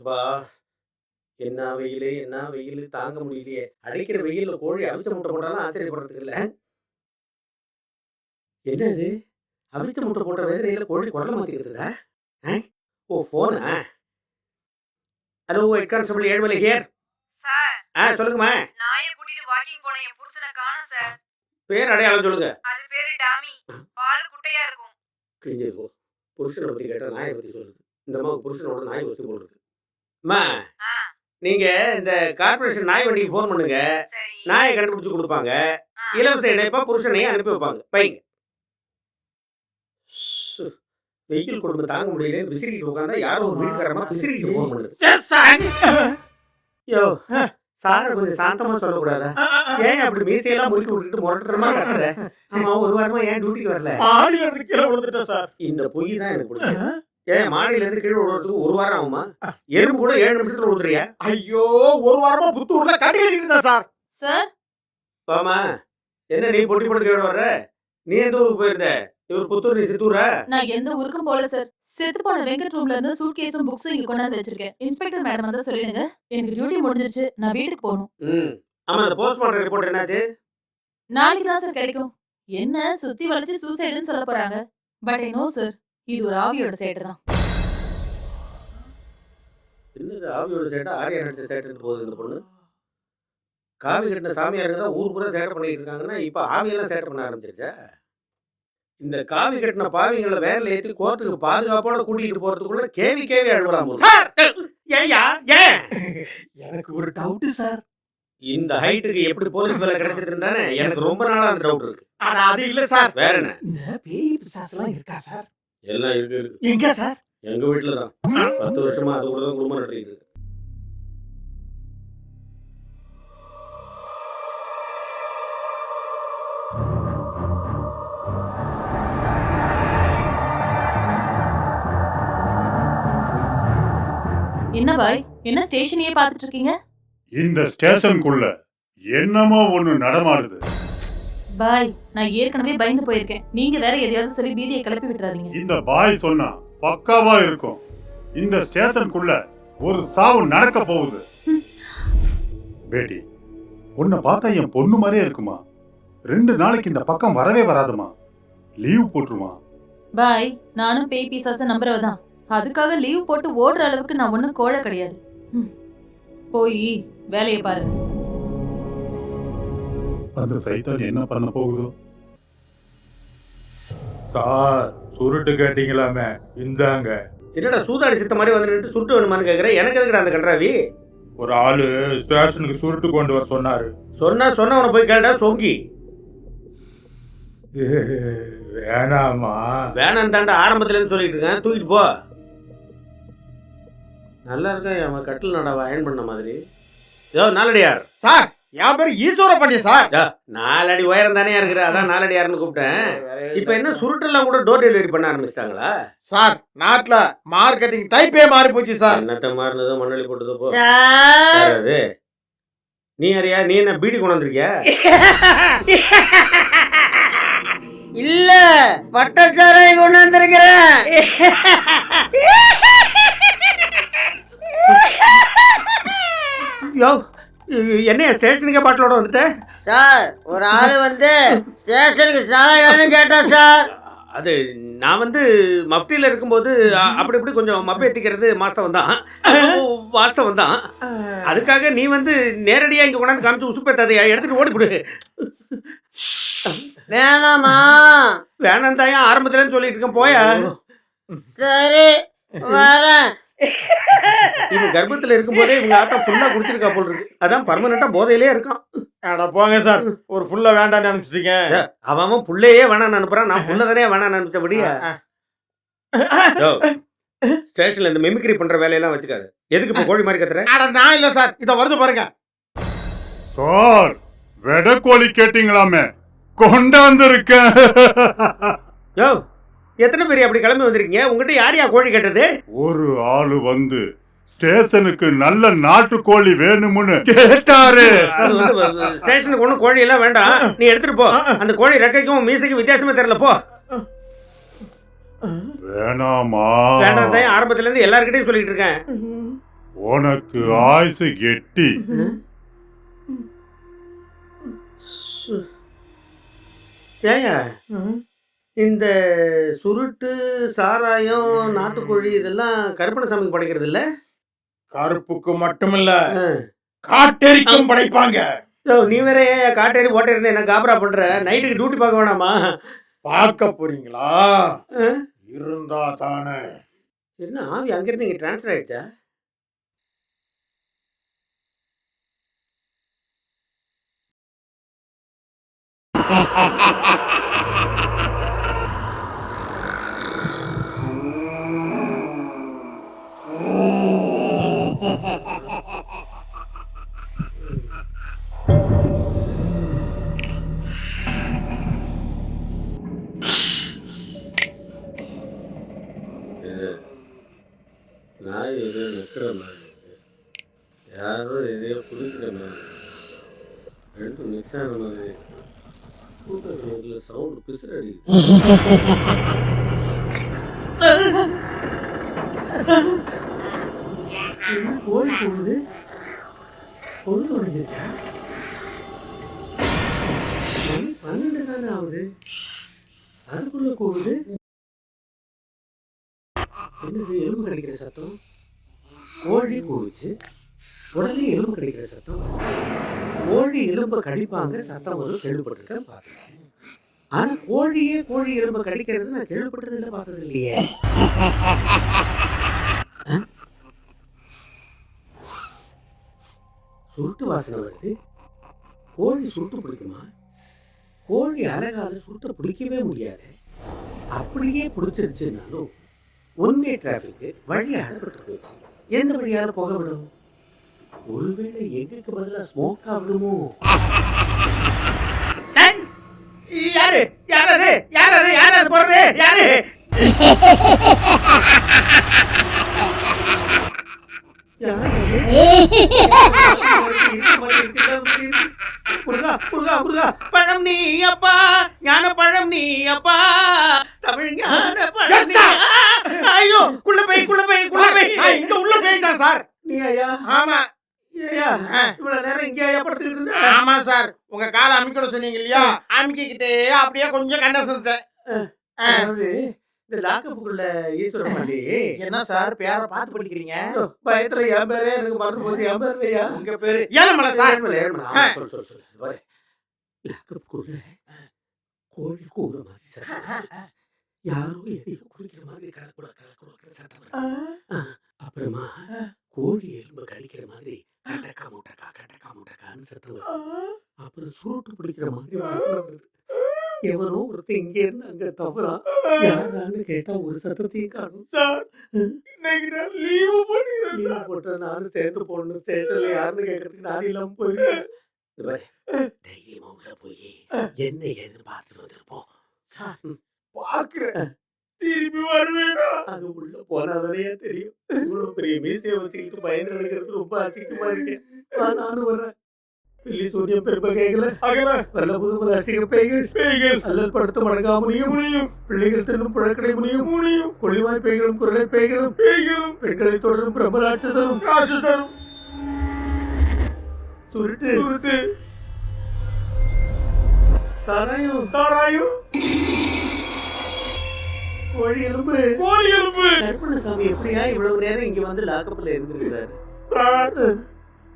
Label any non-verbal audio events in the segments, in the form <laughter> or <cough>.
சுபா என்ன வெயில்? என்ன வெயில்? தாங்க முடியலையே. அடிக்கிற வெயில்ல கோழி அவிச்ச முட்டை போட்டாலும் ஆச்சரியப்படுறதுக்கு இல்ல. என்னது? அவிச்ச முட்டை போட்ட வேதனையில கோழி குரலை மாத்திக்கிறதுடா ஆ? ஓ போனா hello head constable Ezhumalai here ஆ சொல்லுங்கம்மா. நாயை கூட்டிட்டு வாக்கிங் போன என் புருஷனை காணோம் சார். பேர் அடையாளம் சொல்லுங்க. அது பேரு டாமி. பால் குட்டையா இருக்கும். கிழிஞ்சது போ. புருஷனை பத்தி கேட்டா நாயை பத்தி சொல்லுது. இந்த அம்மாவுக்கு புருஷனோட நாய் வச்சு போல் இருக்கு. அம்மா நீங்க இந்த கார்பரேஷன் நாய் வண்டிக்கு ஃபோன் பண்ணுங்க. நாயை கண்டுபிடிச்சு கொடுப்பாங்க. இலவச இணைப்பா புருஷனையும் அனுப்பி வைப்பாங்க. பைங்க. வெயில் கொடுமை தாங்க முடியலன்னு விசிறிட்டு உட்காந்தா யாரோ ஒரு வீட்டுக்காரமா விசிறிட்டு ஃபோன் பண்ணுது. யோ சார கொஞ்சம் சாந்தமா சொல்லக்கூடாதா? ஏன் அப்படி மீசையெல்லாம் முறுக்கி விட்டுட்டு முரட்டுறமா கத்துற? ஆமா ஒரு வாரமா ஏன் டியூட்டிக்கு வரல? இந்த பொய் தான் எனக்கு பிடிக்கும் ஏன் மாடியில இருந்து கீழே விழுறதுக்கு ஒரு வாரம் ஆகுமா? எறும்பு கூட ஏழு நிமிஷத்துல விழுந்துறியா ஐயோ ஒரு வாரமா புத்தூர்ல கட்டி கட்டிட்டு இருந்தேன் சார். சார்? பாமா என்ன நீ பொட்டி போட்டு கேட வர்ற? நீ எந்த ஊருக்கு போயிருந்த? இவர் புத்தூர் நீ சித்தூரா? நான் எந்த ஊருக்கும் போல சார். செத்து போன வெங்கட் ரூம்ல இருந்து சூட் கேஸும் புக்ஸும் இங்க கொண்டாந்து வச்சிருக்கேன். இன்ஸ்பெக்டர் மேடம் வந்து சொல்லிடுங்க. எனக்கு டியூட்டி முடிஞ்சிருச்சு. நான் வீட்டுக்கு போகணும். ம். ஆமா அந்த போஸ்ட்மார்ட்டம் ரிப்போர்ட் என்னாச்சு? நாளைக்கு தான் சார் கிடைக்கும். என்ன சுத்தி வளைச்சு சூசைடுன்னு சொல்ல போறாங்க. பட் ஐ நோ சார் இது ஒரு ஆவியோட சேட்டு தான். என்னது ஆவியோட சேட்டை? ஆரியா நடிச்ச சேட்டுன்னு போகுது இந்த பொண்ணு. காவி கட்டின சாமியாருங்க தான் ஊர் பூரா சேட்டை பண்ணிட்டு இருக்காங்கன்னா இப்போ ஆவியெல்லாம் சேட்டை பண்ண ஆரம்பிச்சிருச்சா? இந்த காவி கட்டின பாவிங்களை வேன்ல ஏற்றி கோர்ட்டுக்கு பாதுகாப்போட கூட்டிகிட்டு போறதுக்குள்ள கேவி கேவி அழுவலாம். சார்! ஏன்? எனக்கு ஒரு டவுட் சார். இந்த ஹைட்டுக்கு எப்படி போலீஸ் வேலை கிடைச்சிட்டு இருந்தானே எனக்கு ரொம்ப நாளா அந்த டவுட் இருக்கு. ஆனா அது இல்ல சார். வேற என்ன? இந்த பேய் பிசாசுலாம் இருக்கா சார்? எல்லாம் இருக்கு இருக்கு. எங்க சார்? எங்க வீட்டுல தான். பத்து வருஷமா அது கூட தான் குடும்பம் நடத்திட்டு இருக்கு. என்ன பாய்? என்ன ஸ்டேஷனையே பார்த்துட்டு இருக்கீங்க? இந்த ஸ்டேஷனுக்குள்ள என்னமோ ஒண்ணு நடமாடுது. பாய் நான் ஏற்கனவே பயந்து போயிருக்கேன். நீங்க வேற எதையாவது சொல்லி பீதியை கிளப்பி விட்டுறாதீங்க. இந்த பாய் சொன்னா பக்காவா இருக்கும். இந்த ஸ்டேஷனுக்குள்ள ஒரு சாவு நடக்க போகுது. பேட்டி உன்னை பார்த்தா என் பொண்ணு மாதிரியே இருக்குமா? ரெண்டு நாளைக்கு இந்த பக்கம் வரவே வராதுமா? லீவ் போட்டுருமா? பாய் நானும் பேய் பீசாச நம்புறவ தான் அதுக்காக லீவ் போட்டு ஓடுற அளவுக்கு நான் ஒன்றும் கோழை கிடையாது. போய் வேலையை பாருங்க. அந்த சைத்தான் என்ன பண்ண போகுதோ? சார் சுருட்டு கேட்டீங்களாமே இந்தாங்க. என்னடா சூதாடி சித்த மாதிரி வந்து நின்று சுருட்டு வேணுமான்னு கேட்குறேன் எனக்கு எதுக்குடா அந்த கன்றாவி ஒரு ஆளு ஸ்டேஷனுக்கு சுருட்டு கொண்டு வர சொன்னாரு. சொன்னா சொன்னவனை போய் கேட்டா சொங்கி. வேணாமா வேணாம். தாண்டா ஆரம்பத்துல இருந்து சொல்லிட்டு இருக்கேன். தூக்கிட்டு போ. நல்லா இருக்கா அவன் கட்டில் நடாவா அயன் பண்ண மாதிரி. யோ நாலடியார் சார்! என் பேரு ஈஸ்வர பாண்டிய சார். நாலடி உயரம் தானே இருக்கிற அதான் நாலடியார்னு கூப்பிட்டேன். இப்போ என்ன சுருட்டெல்லாம் கூட டோர் டெலிவரி பண்ண ஆரம்பிச்சிட்டாங்களா? சார் நாட்டுல மார்க்கெட்டிங் டைப்பே மாறி போச்சு சார். என்னத்த மாறினதோ மண்ணலி போட்டதோ போ. அது நீ யாரியா? நீ என்ன பீடி கொண்டு வந்திருக்கியா? இல்ல பட்டச்சாராய் கொண்டு வந்திருக்கிறேன். யோ என்ன ஸ்டேஷனுக்கே பாட்டிலோட வந்துட்டேன் சார் ஒரு ஆளு வந்து ஸ்டேஷனுக்கு சாராய் வேணும்னு கேட்டா சார். அது நான் வந்து மஃப்டியில் இருக்கும்போது அப்படி இப்படி கொஞ்சம் மப்பை ஏற்றிக்கிறது வாஸ்தவம் தான். வாஸ்தவம் தான். அதுக்காக நீ வந்து நேரடியாக இங்கே கொண்டாந்து காமிச்சு உசுப்பேத்தாதையா? எடுத்துட்டு ஓடிவிடு வேணாமா வேணாம்? தாயா ஆரம்பத்துலேருந்து சொல்லிட்டு இருக்கேன் போயா. சரி வரேன். இவன் கர்ப்பத்தில் இருக்கும்போதே இவங்க ஆத்தா ஃபுல்லாக குடிச்சிருக்கா போல் இருக்கு. அதான் பர்மனெண்ட்டாக போதையிலே இருக்கான். அட போங்க சார். ஒரு ஃபுல்லா வேண்டாம்னு நினைச்சிட்டீங்க. அவன் அவன் புள்ளையே வேணான்னு அனுப்புறான். நான் புள்ள தானே வேணான்னு அனுப்பிச்சபடியா ஸ்டேஷன்ல இந்த மிமிக்ரி பண்ற வேலையெல்லாம் வச்சுக்காது. எதுக்கு இப்போ கோழி மாதிரி கத்துற? அட நான் இல்ல சார். இத வருது பாருங்க. சார் வெடக்கோழி கேட்டீங்களாமே? கொண்டாந்துருக்கேன். யோ எத்தனை பேர் அப்படி கிளம்பி வந்திருக்கீங்க? உங்ககிட்ட யார் யா கோழி கட்டுறது ஒரு ஆளு வந்து ஸ்டேஷனுக்கு நல்ல நாட்டுக்கோழி வேணும்னு கேட்டாரு. ஸ்டேஷனுக்கு ஒன்றும் கோழி எல்லாம் வேண்டாம். நீ எடுத்துட்டு போ. அந்த கோழி ரெக்கைக்கும் மீசைக்கும் வித்தியாசமே தெரியல போ. வேணாமா? வேண்டாம் தான் ஆரம்பத்துல இருந்து எல்லார்கிட்டயும் சொல்லிட்டு இருக்கேன். உனக்கு ஆயுசு கெட்டி ஏய்யா இந்த சுருட்டு சாராயம் நாட்டுக்கோழி இதெல்லாம் கருப்பணசாமிக்கு படைக்கிறது இல்ல கருப்புக்கு மட்டுமில்ல. காட்டெரிக்கும் படைப்பாங்க. நீ வேற ஏன் காட்டேரி போட்டேருந்து என்ன காபரா பண்ற? நைட்டுக்கு டியூட்டி பார்க்க வேணாமா? பார்க்க போறீங்களா? இருந்தா தானே. என்ன ஆவி அங்கிருந்து இங்க டிரான்ஸ்ஃபர் ஆயிடுச்சா? <laughs> நாய் எதையோ நிற்கிற மாதிரி இருக்கு. யாரோ எதையோ குடிக்கிற மாதிரி ரெண்டும் மிக்ஸ் ஆன மாதிரி இருக்கு. கூட்டத்தில் சவுண்டு பிசுறு அடிக்குது. <laughs> என்ன கோழி போகுது? பொழுது உடஞ்சிருச்சா மணி பன்னெண்டு தானே ஆகுது. அதுக்குள்ள கூவுது என்னது எலும்பு கிடைக்கிற சத்தம்? கோழி கூவிச்சு. உடனே எலும்பு கிடைக்கிற சத்தம் கோழி எலும்பை கடிப்பாங்க சத்தம் வரும் கேள்விப்பட்டிருக்கேன் பார்த்தேன் ஆனா கோழியே கோழி எலும்பு கடிக்கிறது நான் கேள்விப்பட்டது இல்லை பார்த்தது இல்லையே சுருட்டு வாசனை வருது. கோழி சுருட்டு பிடிக்குமா? கோழி அழகால சுருட்டை பிடிக்கவே முடியாது. அப்படியே பிடிச்சிருச்சுனாலும் ஒன்வே டிராஃபிக்கு வழி அடப்பட்டு போச்சு. எந்த வழியால போக விடும்? ஒருவேளை எங்குக்கு பதிலாக ஸ்மோக்கா விடுமோ? யாரு? யாரு யாரு யாரு போறது? யாரு? முருகா முருகா முருகா பழம் நீ அப்பா ஞான பழம் நீ அப்பா தமிழ் ஞான பழம் ஐயோ குள்ள போய் குள்ள போய் குள்ள போய் நான் இங்க உள்ள போயிட்டேன் சார் நீ ஐயா ஆமா இவ்வளவு நேரம் இங்கே ஐயா படுத்துக்கிட்டு இருந்த ஆமா சார் உங்க காலை அமைக்கட சொன்னீங்க இல்லையா அமைக்கிக்கிட்டே அப்படியே கொஞ்சம் கண்ட சொல்லிட்டேன் இந்த லாக்கப்புக்குள்ள ஈஸ்வரன் பாண்டி என்ன சார் பேரை பார்த்து படிக்கிறீங்க பயத்துல என் பேரே எனக்கு மறந்து போச்சு என் பேர் இல்லையா உங்க பேரு ஏழுமலை சார் ஏழுமலை. லாக்கப்புக்குள்ள கோழி கூற மாதிரி வருது. யாரோ எதையோ குடிக்கிற மாதிரி கலக்குட கலக்குட சத்தம் அப்புறமா கோழி எலும்பு கடிக்கிற மாதிரி கட்டக்கா முட்டக்கா கட்டக்கா முட்டக்கான்னு சத்தம் அப்புறம் சுருட்டு பிடிக்கிற மாதிரி வருது எவனோ ஒருத்தன் இங்க இருந்து அங்க தவறான் யாரான்னு கேட்டா ஒரு சத்தத்தையும் காணும். சார் இன்னைக்கு நான் லீவு பண்ணிடுறேன் லீவ் போட்டு நானும் சேர்ந்து போகணும். ஸ்டேஷன்ல யாருன்னு கேட்கறதுக்கு நான் இல்லாம போயிருக்கேன் தைரியமா உள்ள போய் என்ன ஏதுன்னு பார்த்துட்டு வந்துருப்போம் சார் பாக்குறேன் திரும்பி வருவேனா? அது உள்ள போனாதானே தெரியும். இவ்வளவு பெரிய மீசையை வச்சுக்கிட்டு பயந்து நடக்கிறது ரொம்ப அசிங்கமா இருக்கேன் நானும் வரேன் பில்லி சூரியன் பெருமை கேட்கல அகல வல்ல புதுமல அசிங்க பேய்கள். பேய்கள். அல்லல் படுத்த மடங்கா முடியும் முனியும். பிள்ளைகள் தின்னும் புழக்கடை முடியும் முனியும். கொள்ளிவாய் பேய்களும் குரலை பேய்களும். பேய்களும். பெண்களை தொடரும் பிரம்மராட்சதரும் ராட்சசரும். சுருட்டு. சுருட்டு. சாராயம். தாராயும் கோழி எலும்பு. கோழி எலும்பு. கருப்பணசாமி எப்படியா இவ்வளவு நேரம் இங்க வந்து லாக்கப்ல இருந்திருக்கிறாரு?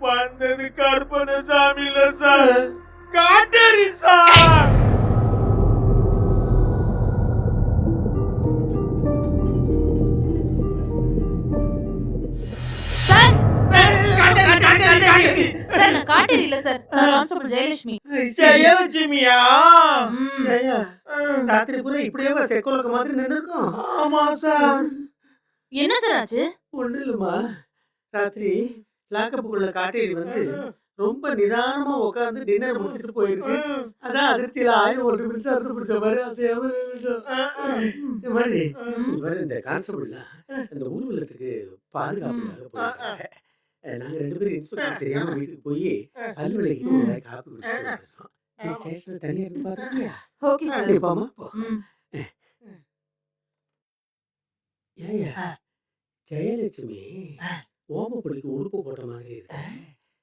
வந்தது கற்பனசாமியில சார். காட்டேரி சார். சார். நான் காட்டேரி இல்ல சார் நான் கான்ஸ்டபிள் ஜெயலட்சுமி. ஜெயலட்சுமியா? ம். ஐயா, ராத்திரி பூரா இப்படியே செக்கோலக்க மாதிரி நின்று இருக்கோம் ஆமா சார். என்ன சார் ஆச்சு? ஒண்ணு இல்லம்மா. ராத்திரி லாக்கப்புக்குள்ள காட்டேரி வந்து ரொம்ப நிதானமா உட்காந்து டின்னர் முடிச்சிட்டு போயிருக்கு. அதான் அதிர்ச்சியில ஆயிரம் ஒரு நிமிஷம் அறுத்து பிடிச்ச மாதிரி அசையாம. இந்த மாதிரி. இவர் இந்த கான்ஸ்டபிள்லாம் இந்த ஊர்வலத்துக்கு அஹ் நாங்க ரெண்டு பேரும் இன்ஸ்பெக்டர் தெரியாம வீட்டுக்கு போய் பல் விலைக்கு ஒரு காப்பி குடிச்சிட்டு ஸ்டேஷன்ல தனியா இருந்து பாத்துக்கியா ஓகே சார் நிப்பாமா போ. ம். ஏய்யா ஜெயலட்சுமி. ஓமப்படிக்கு உடுப்பு போட்ட மாதிரி இருக்கு.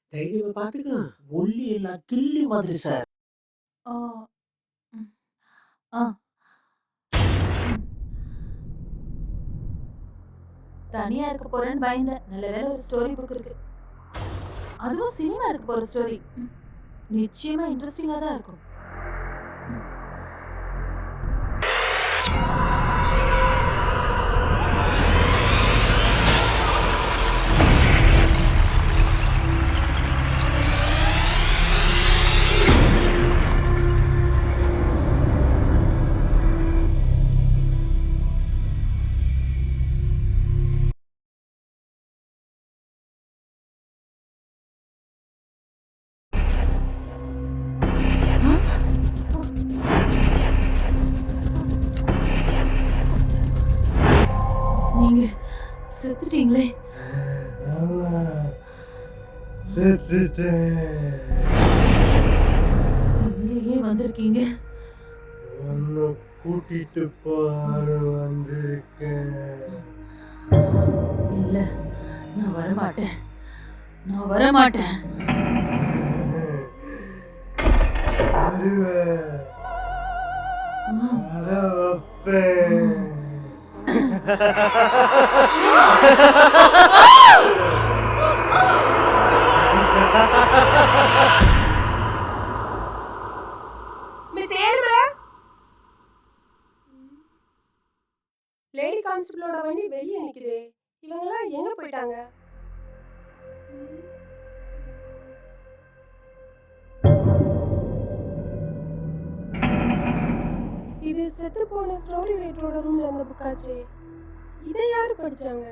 தைரியமா பாத்துக்கோ. ஒல்லி எல்லாம் கிள்ளி மாதிரி சார். ஆ. ம். ஆ. தனியா இருக்க போறேன்னு பயந்தேன். நல்ல வேளை ஒரு ஸ்டோரி புக் இருக்கு. அதுவும் சினிமா இருக்க போற ஸ்டோரி நிச்சயமா இன்ட்ரெஸ்டிங்கா தான் இருக்கும். செத்துட்டீங்களே இங்கேயே வந்திருக்கீங்க உன்னை கூட்டிட்டு போறாரு வந்திருக்கேன் இல்ல நான் வரமாட்டேன் நான் வரமாட்டேன் வருவேன் ஆ, வர வைப்பேன் மிஸ் லேடி கான்ஸ்டபிளோட வண்டி வெளியே நிக்குதே. இவங்கெல்லாம் எங்க போயிட்டாங்க? இது செத்து போன ஸ்டோரி ரைட்டரோட ரூம்ல அந்த புக்காச்சே இதை யார் படிச்சாங்க?